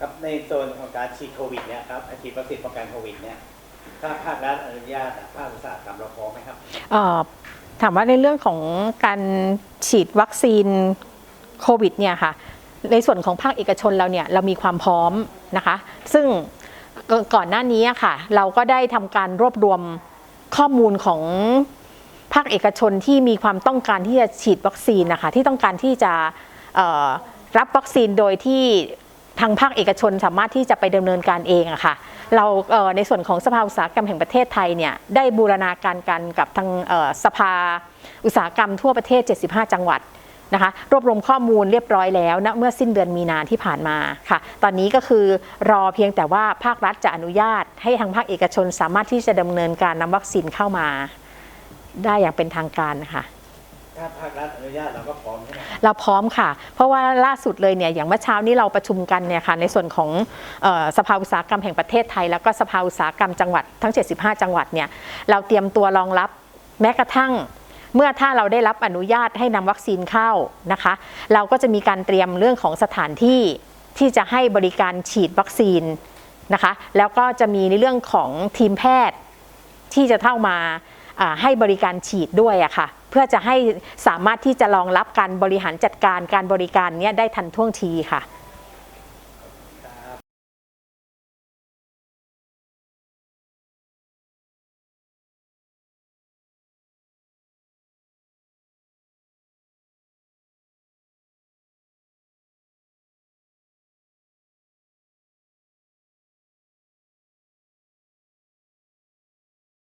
ครับในโซนของการฉีดโควิดเนี่ยครับฉีดวัคซีนป้องกันโควิดเนี่ยถ้าภาครัฐอนุญาตภาคอุตสาหกรรมเราพร้อมไหมครับถามว่าในเรื่องของการฉีดวัคซีนโควิดเนี่ยค่ะในส่วนของภาคเอกชนเราเนี่ยเรามีความพร้อมนะคะ ซึ่งก่อนหน้านี้ค่ะ เราก็ได้ทำการรวบรวมข้อมูลของภาคเอกชนที่มีความต้องการที่จะฉีดวัคซีนนะคะที่ต้องการที่จะรับวัคซีนโดยที่ ทางภาคเอกชนสามารถที่จะไปดำเนินการเองอะค่ะเราเในส่วนของสภาอุตสาหกรรมแห่งประเทศไทยเนี่ยได้บูรณาการกันกับทางสภาอุตสาหกรรมทั่วประเทศ 75 จังหวัดนะคะรวบรวมข้อมูลเรียบร้อยแล้วนะเมื่อสิ้นเดือนมีนาที่ผ่านมาค่ะ ตอนนี้ก็คือรอเพียงแต่ว่าภาครัฐจะอนุญาต ให้ทางภาคเอกชนสามารถที่จะดำเนินการนำวัคซีนเข้ามา ได้อย่างเป็นทางการนะคะ ถ้าภาครัฐอนุญาตเราก็พร้อมใช่ไหมเราพร้อมค่ะ เพราะว่าล่าสุดเลยเนี่ยอย่างเมื่อเช้านี้เราประชุมกันเนี่ยค่ะในส่วนของเออสภาอุตสาหกรรมแห่งประเทศไทย แล้วก็สภาอุตสาหกรรมจังหวัดทั้ง 75 จังหวัดเนี่ยเราเตรียมตัวรองรับแม้กระทั่ง เมื่อถ้าเราได้รับอนุญาตให้นำวัคซีนเข้านะคะ เราก็จะมีการเตรียมเรื่องของสถานที่ที่จะให้บริการฉีดวัคซีนนะคะ แล้วก็จะมีในเรื่องของทีมแพทย์ ที่จะเข้ามา ให้บริการฉีดด้วยอะค่ะ เพื่อจะให้สามารถที่จะรองรับการบริหารจัดการการบริการเนี้ยได้ทันท่วงทีค่ะ